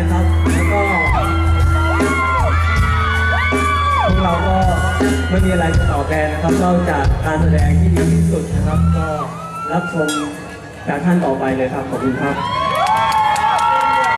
นะครับ แล้วก็พวกเราก็ไม่มีอะไรจะตอบแทนนะครับนอกจากการแสดงที่ดีที่สุดนะครับ ก็รับชมจากท่านต่อไปเลยครับ ขอบคุณครับ